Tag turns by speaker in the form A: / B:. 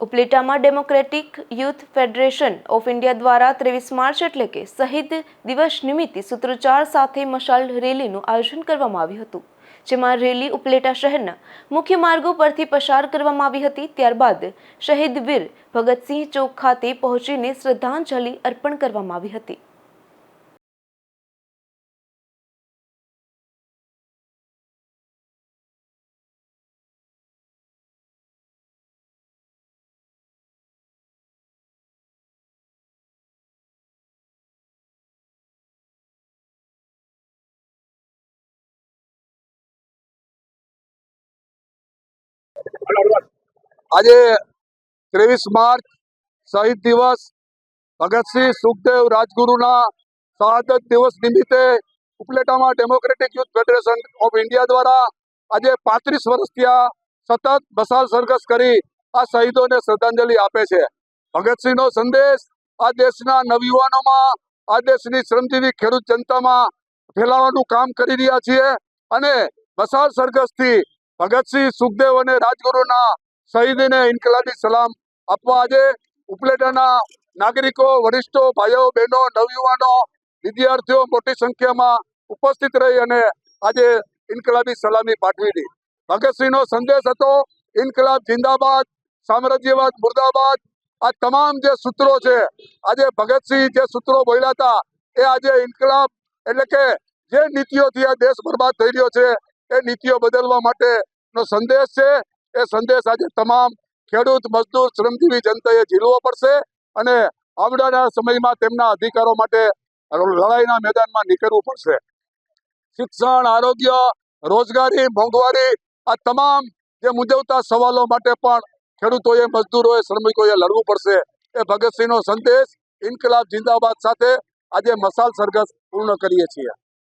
A: ઉપલેટામાં Democratic Youth Federation of India દ્વારા ત્રેવીસ March એટલે કે શહીદ દિવસ નિમિત્તે સૂત્રોચ્ચાર સાથે મશાલ રેલીનું આયોજન કરવામાં આવ્યું હતું. જેમાં રેલી ઉપલેટા શહેરના મુખ્ય માર્ગો પરથી પસાર કરવામાં આવી હતી. ત્યારબાદ શહીદ વીર ભગતસિંહ ચોક ખાતે પહોંચીને શ્રદ્ધાંજલિ અર્પણ કરવામાં આવી હતી.
B: આજે ત્રેવીસ માર્ચ શહીદ દિવસ. ભગતસિંહ સુખદેવ રાજગુરુના શહાદત દિવસ નિમિત્તે ઉપલેટામાં Democratic Youth Federation of India દ્વારા આજે પાંત્રીસ વર્ષથી આ સતત બસાલ સરઘસ કરી આ શહીદોને શ્રદ્ધાંજલિ આપે છે. ભગતસિંહનો સંદેશ આ દેશના નવયુવાનોમાં, આ દેશની શ્રમજીવી ખેડૂત જનતામાં ફેલાવાનું કામ કરી રહ્યા છીએ અને બસાલ સરઘસથી ભગતસિંહ સુખદેવ અને રાજગુરુના શહીદીને ઇન્કલાબી સલામ આપવા આજે ઉપલેટાના નાગરિકો, વરિષ્ઠો, ભાઈઓ, બહેનો, નવયુવાનો, વિદ્યાર્થીઓ મોટી સંખ્યામાં ઉપસ્થિત રહી અને આજે ઇન્કલાબી સલામી પાઠવી હતી. ભગતસિંહનો સંદેશ હતો, ઇન્કલાબ જિંદાબાદ, સામ્રાજ્યવાદ મુર્દાબાદ. આ તમામ જે સૂત્રો છે, આજે ભગતસિંહ જે સૂત્રો બોલ્યા હતા, એ આજે ઇન્કલાબ એટલે કે જે નીતિઓથી આ દેશ બરબાદ થઈ રહ્યો છે એ નીતિઓ બદલવા માટેનો સંદેશ છે. એ સંદેશ આજે તમામ ખેડૂત, મજદૂર, શ્રમજીવી જનતાએ ઝીલવો પડશે અને આવનારા સમયમાં તેમના અધિકારો માટે લડાઈના મેદાનમાં નીકળવું પડશે. શિક્ષણ, આરોગ્ય, રોજગારી, મોંઘવારી આ તમામ જે મુંજવતા સવાલો માટે પણ ખેડૂતોએ, મજદૂરોએ, શ્રમિકોએ લડવું પડશે. એ ભગતસિંહનો સંદેશ. ઇન્કલાબ જિંદાબાદ સાથે આજે મસાલ સરઘસ પૂર્ણ કરીએ છીએ.